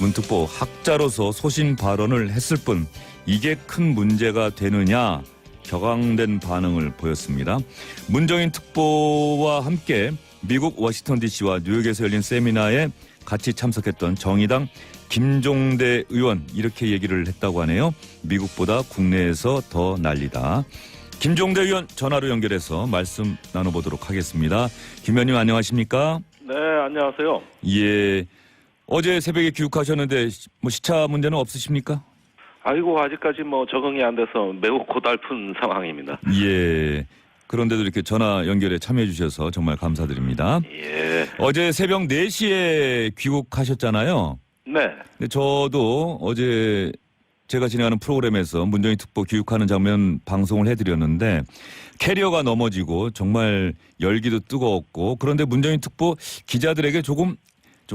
문특보 학자로서 소신 발언을 했을 뿐 이게 큰 문제가 되느냐 격앙된 반응을 보였습니다. 문정인 특보와 함께 미국 워싱턴 DC와 뉴욕에서 열린 세미나에 같이 참석했던 정의당 김종대 의원 이렇게 얘기를 했다고 하네요. 미국보다 국내에서 더 난리다. 김종대 의원 전화로 연결해서 말씀 나눠보도록 하겠습니다. 김 의원님 안녕하십니까? 네, 안녕하세요. 예. 어제 새벽에 귀국하셨는데 시- 뭐 시차 문제는 없으십니까? 아이고, 아직까지 뭐 적응이 안 돼서 매우 고달픈 상황입니다. 예. 그런데도 이렇게 전화 연결에 참여해 주셔서 정말 감사드립니다. 예. 어제 새벽 4시에 귀국하셨잖아요. 네. 근데 저도 어제 제가 진행하는 프로그램에서 문정희 특보 귀국하는 장면 방송을 해드렸는데 캐리어가 넘어지고 정말 열기도 뜨거웠고 그런데 문정희 특보 기자들에게 조금 좀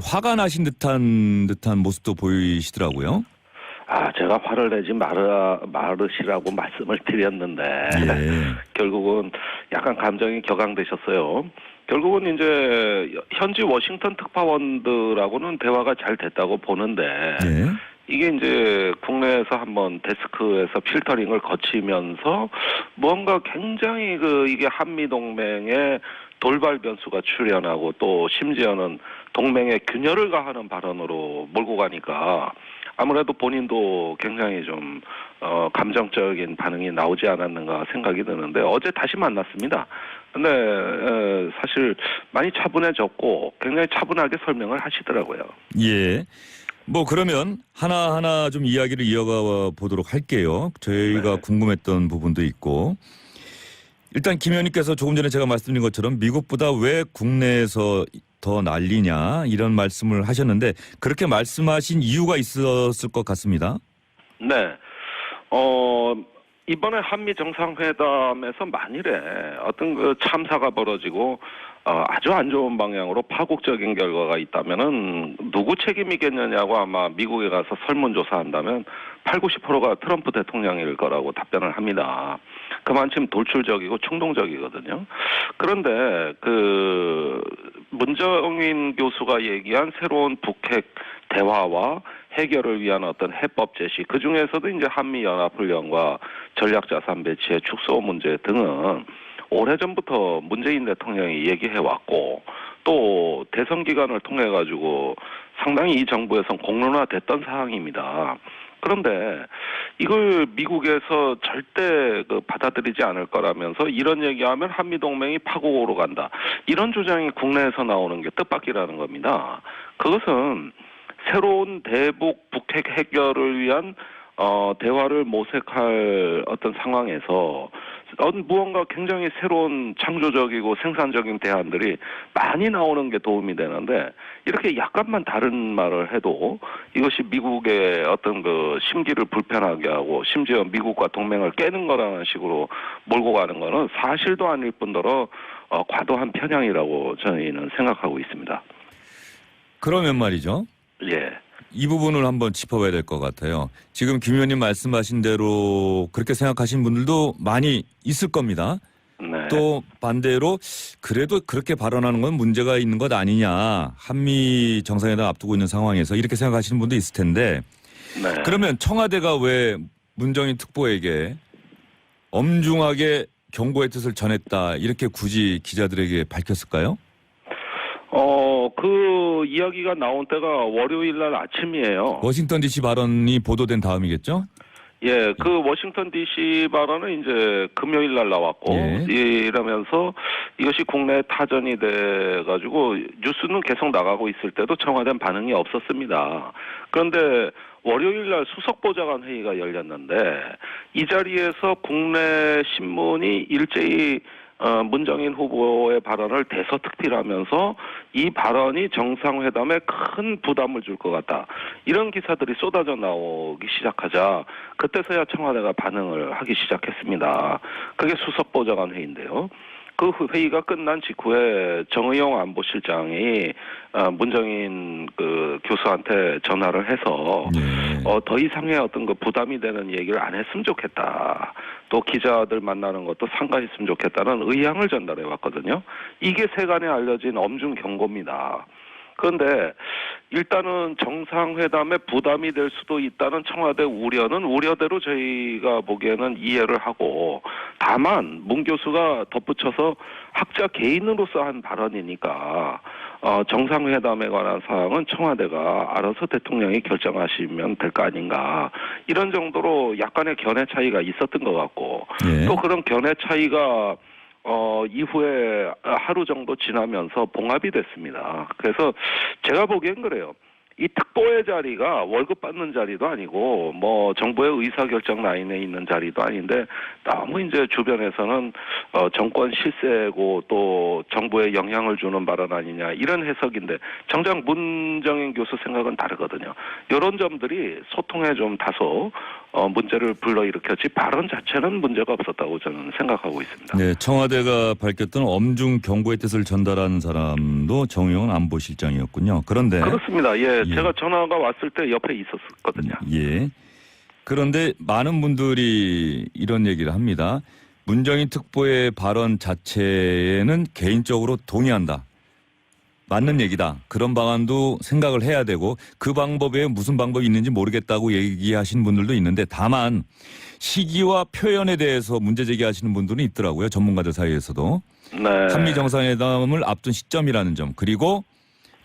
화가 나신 듯한 듯한 모습도 보이시더라고요. 아, 제가 화를 내지 말아, 말으시라고 말씀을 드렸는데, 예. 결국은 약간 감정이 격앙되셨어요. 결국은 이제 현지 워싱턴 특파원들하고는 대화가 잘 됐다고 보는데, 예. 이게 이제 국내에서 한번 데스크에서 필터링을 거치면서 뭔가 굉장히 그 이게 한미 동맹의 돌발 변수가 출현하고 또 심지어는 동맹의 균열을 가하는 발언으로 몰고 가니까 아무래도 본인도 굉장히 좀 어, 감정적인 반응이 나오지 않았는가 생각이 드는데 어제 다시 만났습니다. 근데 에, 사실 많이 차분해졌고 굉장히 차분하게 설명을 하시더라고요. 예. 뭐 그러면 하나하나 좀 이야기를 이어가 보도록 할게요. 저희가 네. 궁금했던 부분도 있고. 일단 김 의원님께서 조금 전에 제가 말씀드린 것처럼 미국보다 왜 국내에서 더 난리냐 이런 말씀을 하셨는데 그렇게 말씀하신 이유가 있었을 것 같습니다. 네. 어, 이번에 한미 정상회담에서 만일에 어떤 그 참사가 벌어지고 어, 아주 안 좋은 방향으로 파국적인 결과가 있다면은 누구 책임이겠느냐고 아마 미국에 가서 설문조사한다면 8, 90%가 트럼프 대통령일 거라고 답변을 합니다. 그만큼 돌출적이고 충동적이거든요. 그런데 그 문정인 교수가 얘기한 새로운 북핵 대화와 해결을 위한 어떤 해법 제시 그 중에서도 이제 한미 연합 훈련과 전략 자산 배치의 축소 문제 등은 오래전부터 문재인 대통령이 얘기해 왔고 또 대선 기간을 통해 가지고 상당히 이 정부에선 공론화됐던 사항입니다. 그런데 이걸 미국에서 절대 그 받아들이지 않을 거라면서 이런 얘기하면 한미 동맹이 파국으로 간다. 이런 주장이 국내에서 나오는 게 뜻밖이라는 겁니다. 그것은 새로운 대북 북핵 해결을 위한 어, 대화를 모색할 어떤 상황에서 어, 무언가 굉장히 새로운 창조적이고 생산적인 대안들이 많이 나오는 게 도움이 되는데 이렇게 약간만 다른 말을 해도 이것이 미국의 어떤 그 심기를 불편하게 하고 심지어 미국과 동맹을 깨는 거라는 식으로 몰고 가는 거는 사실도 아닐 뿐더러 어, 과도한 편향이라고 저희는 생각하고 있습니다. 그러면 말이죠. 예. 이 부분을 한번 짚어봐야 될 것 같아요. 지금 김 의원님 말씀하신 대로 그렇게 생각하시는 분들도 많이 있을 겁니다. 네. 또 반대로 그래도 그렇게 발언하는 건 문제가 있는 것 아니냐. 한미 정상회담 앞두고 있는 상황에서 이렇게 생각하시는 분도 있을 텐데 네. 그러면 청와대가 왜 문정인 특보에게 엄중하게 경고의 뜻을 전했다 이렇게 굳이 기자들에게 밝혔을까요? 어, 그 이야기가 나온 때가 월요일 날 아침이에요. 워싱턴 DC 발언이 보도된 다음이겠죠? 예, 그 워싱턴 DC 발언은 이제 금요일 날 나왔고 예. 이러면서 이것이 국내 타전이 돼 가지고 뉴스는 계속 나가고 있을 때도 청와대는 반응이 없었습니다. 그런데 월요일 날 수석 보좌관 회의가 열렸는데 이 자리에서 국내 신문이 일제히 어, 문정인 후보의 발언을 대서특필하면서 이 발언이 정상회담에 큰 부담을 줄 것 같다. 이런 기사들이 쏟아져 나오기 시작하자 그때서야 청와대가 반응을 하기 시작했습니다. 그게 수석보좌관 회의인데요. 그 회의가 끝난 직후에 정의용 안보실장이 어, 문정인 그 교수한테 전화를 해서 네. 어, 더 이상의 어떤 그 부담이 되는 얘기를 안 했으면 좋겠다. 또 기자들 만나는 것도 삼가했으면 좋겠다는 의향을 전달해 왔거든요. 이게 세간에 알려진 엄중 경고입니다. 그런데 일단은 정상회담에 부담이 될 수도 있다는 청와대 우려는 우려대로 저희가 보기에는 이해를 하고 다만 문 교수가 덧붙여서 학자 개인으로서 한 발언이니까 어, 정상회담에 관한 사항은 청와대가 알아서 대통령이 결정하시면 될 거 아닌가 이런 정도로 약간의 견해 차이가 있었던 것 같고 예. 또 그런 견해 차이가 어 이후에 하루 정도 지나면서 봉합이 됐습니다. 그래서 제가 보기엔 그래요. 이 특보의 자리가 월급 받는 자리도 아니고 뭐 정부의 의사결정 라인에 있는 자리도 아닌데 너무 이제 주변에서는 어 정권 실세고 또 정부에 영향을 주는 발언 아니냐 이런 해석인데 정작 문정인 교수 생각은 다르거든요. 이런 점들이 소통에 좀 다소 어 문제를 불러일으켰지 발언 자체는 문제가 없었다고 저는 생각하고 있습니다. 네, 청와대가 밝혔던 엄중 경고의 뜻을 전달한 사람도 정의원 안보실장이었군요. 그런데 그렇습니다. 예, 예. 제가 전화가 왔을 때 옆에 있었거든요. 예. 그런데 많은 분들이 이런 얘기를 합니다. 문정인 특보의 발언 자체에는 개인적으로 동의한다. 맞는 얘기다. 그런 방안도 생각을 해야 되고 그 방법 에 무슨 방법이 있는지 모르겠다고 얘기하신 분들도 있는데 다만 시기와 표현에 대해서 문제 제기하시는 분들은 있더라고요. 전문가들 사이에서도. 네. 한미 정상회담을 앞둔 시점이라는 점 그리고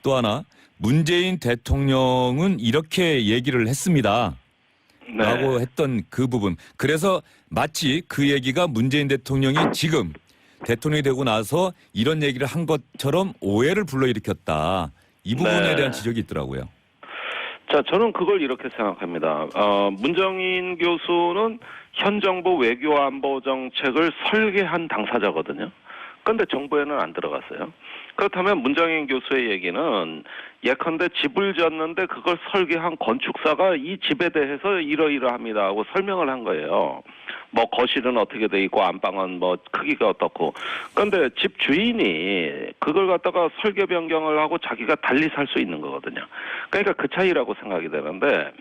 또 하나 문재인 대통령은 이렇게 얘기를 했습니다. 네. 라고 했던 그 부분. 그래서 마치 그 얘기가 문재인 대통령이 지금 대통령이 되고 나서 이런 얘기를 한 것처럼 오해를 불러일으켰다. 이 부분에 네. 대한 지적이 있더라고요. 자, 저는 그걸 이렇게 생각합니다. 어, 문정인 교수는 현 정부 외교 안보 정책을 설계한 당사자거든요. 그런데 정부에는 안 들어갔어요. 그렇다면 문정인 교수의 얘기는 예컨대 집을 지었는데 그걸 설계한 건축사가 이 집에 대해서 이러이러합니다 하고 설명을 한 거예요. 뭐 거실은 어떻게 돼 있고 안방은 뭐 크기가 어떻고. 그런데 집 주인이 그걸 갖다가 설계 변경을 하고 자기가 달리 살 수 있는 거거든요. 그러니까 그 차이라고 생각이 되는데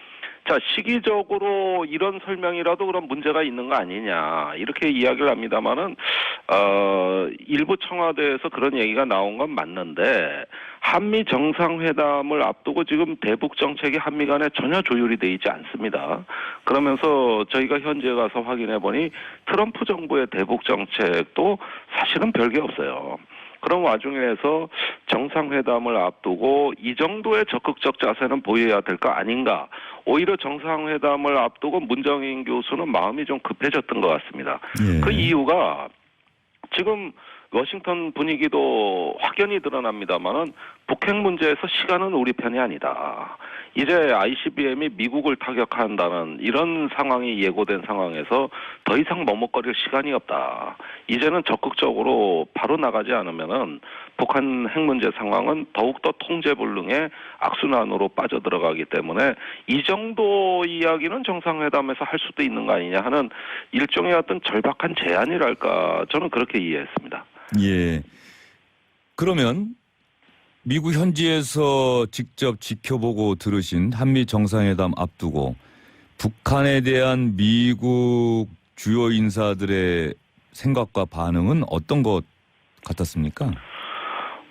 자 시기적으로 이런 설명이라도 그런 문제가 있는 거 아니냐 이렇게 이야기를 합니다만은 어 일부 청와대에서 그런 얘기가 나온 건 맞는데 한미 정상회담을 앞두고 지금 대북 정책이 한미 간에 전혀 조율이 돼 있지 않습니다. 그러면서 저희가 현지에 가서 확인해 보니 트럼프 정부의 대북 정책도 사실은 별게 없어요. 그런 와중에서 정상회담을 앞두고 이 정도의 적극적 자세는 보여야 될 거 아닌가. 오히려 정상회담을 앞두고 문정인 교수는 마음이 좀 급해졌던 것 같습니다. 예. 그 이유가 지금 워싱턴 분위기도 확연히 드러납니다만은 북핵 문제에서 시간은 우리 편이 아니다. 이제 ICBM이 미국을 타격한다는 이런 상황이 예고된 상황에서 더 이상 머뭇거릴 시간이 없다. 이제는 적극적으로 바로 나가지 않으면은 북한 핵 문제 상황은 더욱더 통제불능의 악순환으로 빠져들어가기 때문에 이 정도 이야기는 정상회담에서 할 수도 있는 거 아니냐 하는 일종의 어떤 절박한 제안이랄까 저는 그렇게 이해했습니다. 예. 그러면 미국 현지에서 직접 지켜보고 들으신 한미 정상회담 앞두고 북한에 대한 미국 주요 인사들의 생각과 반응은 어떤 것 같았습니까?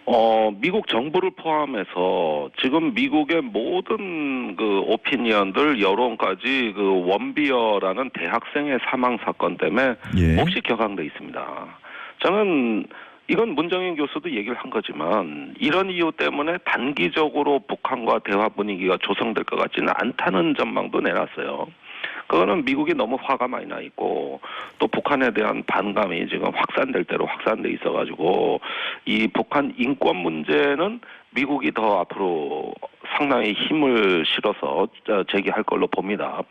어, 미국 정부를 포함해서 지금 미국의 모든 그 오피니언들 여론까지 그 원비어라는 대학생의 사망 사건 때문에 예. 몹시 격앙돼 있습니다. 저는 이건 문정인 교수도 얘기를 한 거지만 이런 이유 때문에 단기적으로 북한과 대화 분위기가 조성될 것 같지는 않다는 전망도 내놨어요. 그거는 미국이 너무 화가 많이 나 있고 또 북한에 대한 반감이 지금 확산될 대로 확산돼 있어가지고 이 북한 인권 문제는 미국이 더 앞으로 상당히 힘을 실어서 제기할 걸로 봅니다.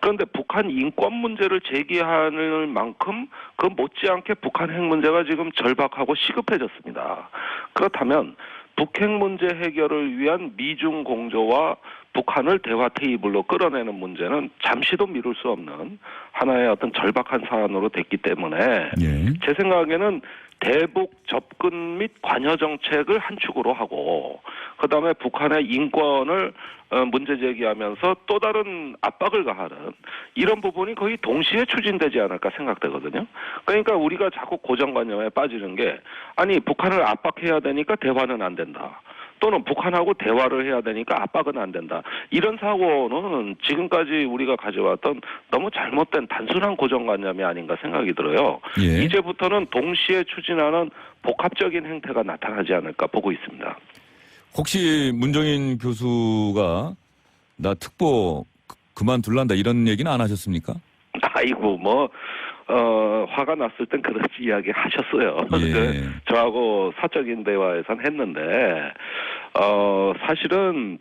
그런데 북한 인권 문제를 제기할 만큼 그 못지않게 북한 핵 문제가 지금 절박하고 시급해졌습니다. 그렇다면 북핵 문제 해결을 위한 미중 공조와 북한을 대화 테이블로 끌어내는 문제는 잠시도 미룰 수 없는 하나의 어떤 절박한 사안으로 됐기 때문에 예. 제 생각에는 대북 접근 및 관여 정책을 한 축으로 하고 그다음에 북한의 인권을 어, 문제 제기하면서 또 다른 압박을 가하는 이런 부분이 거의 동시에 추진되지 않을까 생각되거든요. 그러니까 우리가 자꾸 고정관념에 빠지는 게 아니 북한을 압박해야 되니까 대화는 안 된다. 또는 북한하고 대화를 해야 되니까 압박은 안 된다. 이런 사고는 지금까지 우리가 가져왔던 너무 잘못된 단순한 고정관념이 아닌가 생각이 들어요. 예. 이제부터는 동시에 추진하는 복합적인 행태가 나타나지 않을까 보고 있습니다. 혹시 문정인 교수가 나 특보 그- 그만둘란다 이런 얘기는 안 하셨습니까? 아이고 뭐 어, 화가 났을 땐 그런 이야기 하셨어요. 예. 그 저하고 사적인 대화에선 했는데 어 사실은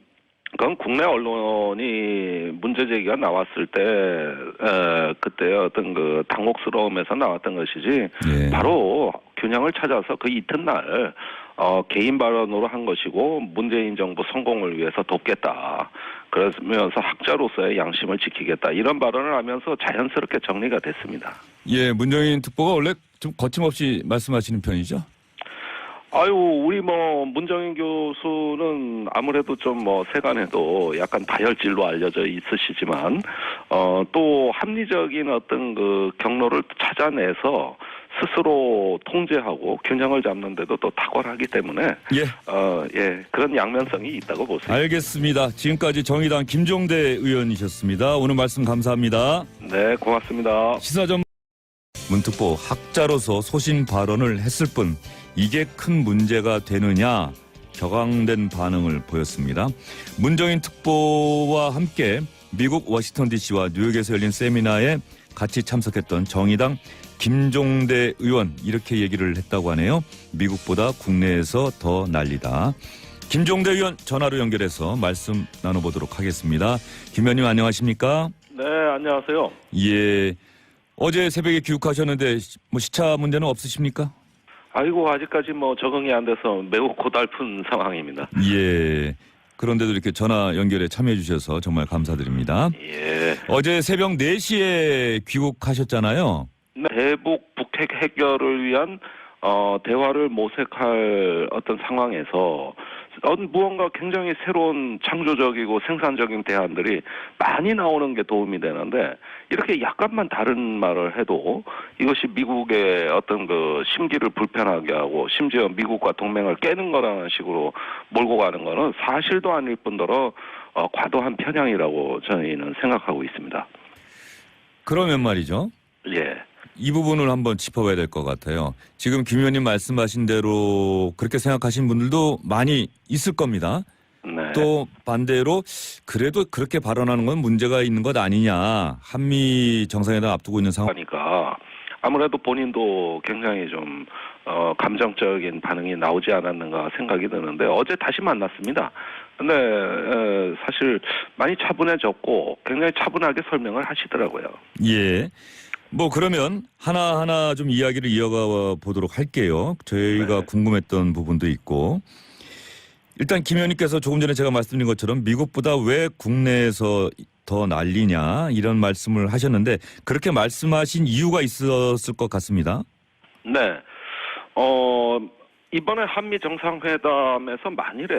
그건 국내 언론이 문제 제기가 나왔을 때 에, 그때 어떤 그 당혹스러움에서 나왔던 것이지 예. 바로 균형을 찾아서 그 이튿날 어, 개인 발언으로 한 것이고 문재인 정부 성공을 위해서 돕겠다. 그러면서 학자로서의 양심을 지키겠다. 이런 발언을 하면서 자연스럽게 정리가 됐습니다. 예, 문정인 특보가 원래 좀 거침없이 말씀하시는 편이죠? 아유, 우리 뭐 문정인 교수는 아무래도 좀 뭐 세간에도 약간 다혈질로 알려져 있으시지만 어 또 합리적인 어떤 그 경로를 찾아내서 스스로 통제하고 균형을 잡는데도 또 탁월하기 때문에 예, 어 예 그런 양면성이 있다고 보세요. 알겠습니다. 지금까지 정의당 김종대 의원이셨습니다. 오늘 말씀 감사합니다. 네, 고맙습니다. 시사점 문특보 학자로서 소신 발언을 했을 뿐 이게 큰 문제가 되느냐 격앙된 반응을 보였습니다. 문정인 특보와 함께 미국 워싱턴 DC와 뉴욕에서 열린 세미나에 같이 참석했던 정의당 김종대 의원 이렇게 얘기를 했다고 하네요. 미국보다 국내에서 더 난리다. 김종대 의원 전화로 연결해서 말씀 나눠보도록 하겠습니다. 김 의원님 안녕하십니까? 네, 안녕하세요. 예. 어제 새벽에 귀국하셨는데 시- 뭐 시차 문제는 없으십니까? 아이고 아직까지 뭐 적응이 안 돼서 매우 고달픈 상황입니다. 예. 그런데도 이렇게 전화 연결에 참여해 주셔서 정말 감사드립니다. 예. 어제 새벽 4시에 귀국하셨잖아요. 네, 대북 북핵 해결을 위한 어, 대화를 모색할 어떤 상황에서 어, 무언가 굉장히 새로운 창조적이고 생산적인 대안들이 많이 나오는 게 도움이 되는데 이렇게 약간만 다른 말을 해도 이것이 미국의 어떤 그 심기를 불편하게 하고 심지어 미국과 동맹을 깨는 거라는 식으로 몰고 가는 거는 사실도 아닐 뿐더러 어, 과도한 편향이라고 저희는 생각하고 있습니다. 그러면 말이죠. 예. 이 부분을 한번 짚어봐야 될 것 같아요. 지금 김 의원님 말씀하신 대로 그렇게 생각하신 분들도 많이 있을 겁니다. 네. 또 반대로 그래도 그렇게 발언하는 건 문제가 있는 것 아니냐. 한미 정상회담 앞두고 있는 상황. 하니까 아무래도 본인도 굉장히 좀 어, 감정적인 반응이 나오지 않았는가 생각이 드는데 어제 다시 만났습니다. 근데 에, 사실 많이 차분해졌고 굉장히 차분하게 설명을 하시더라고요. 예. 뭐 그러면 하나하나 좀 이야기를 이어가 보도록 할게요. 저희가 네. 궁금했던 부분도 있고. 일단 김 의원님께서 조금 전에 제가 말씀드린 것처럼 미국보다 왜 국내에서 더 난리냐 이런 말씀을 하셨는데 그렇게 말씀하신 이유가 있었을 것 같습니다. 네. 어, 이번에 한미 정상회담에서 만일에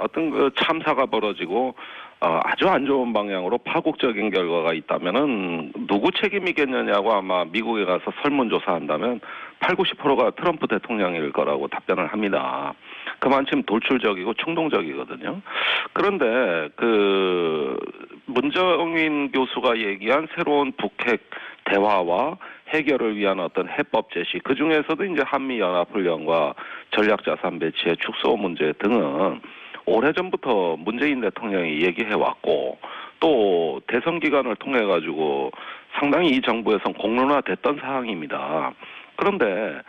어떤 그 참사가 벌어지고 어, 아주 안 좋은 방향으로 파국적인 결과가 있다면은 누구 책임이겠느냐고 아마 미국에 가서 설문조사한다면 8, 90%가 트럼프 대통령일 거라고 답변을 합니다. 그만큼 돌출적이고 충동적이거든요. 그런데 그 문정인 교수가 얘기한 새로운 북핵 대화와 해결을 위한 어떤 해법 제시 그 중에서도 이제 한미 연합 훈련과 전략 자산 배치의 축소 문제 등은 오래전부터 문재인 대통령이 얘기해 왔고 또 대선 기간을 통해 가지고 상당히 이 정부에선 공론화됐던 사항입니다. 그런데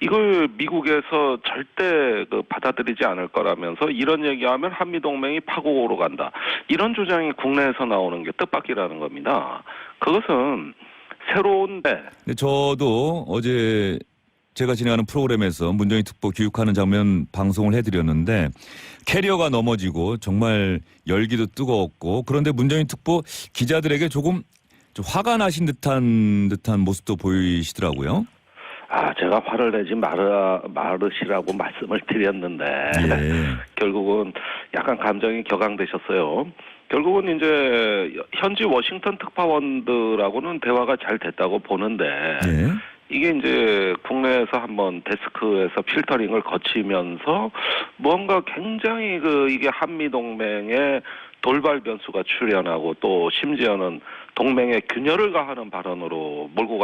이걸 미국에서 절대 그 받아들이지 않을 거라면서 이런 얘기하면 한미 동맹이 파국으로 간다. 이런 주장이 국내에서 나오는 게 뜻밖이라는 겁니다. 그것은 새로운데 저도 어제 제가 진행하는 프로그램에서 문정인 특보 교육하는 장면 방송을 해드렸는데 캐리어가 넘어지고 정말 열기도 뜨거웠고 그런데 문정인 특보 기자들에게 조금 좀 화가 나신 듯한 듯한 모습도 보이시더라고요. 아 제가 화를 내지 말아 말으시라고 말씀을 드렸는데 예. 결국은 약간 감정이 격앙되셨어요. 결국은 이제 현지 워싱턴 특파원들하고는 대화가 잘 됐다고 보는데 예. 이게 이제 국내에서 한번 데스크에서 필터링을 거치면서 뭔가 굉장히 그 이게 한미 동맹의 돌발 변수가 출현하고 또 심지어는 동맹의 균열을 가하는 발언으로 몰고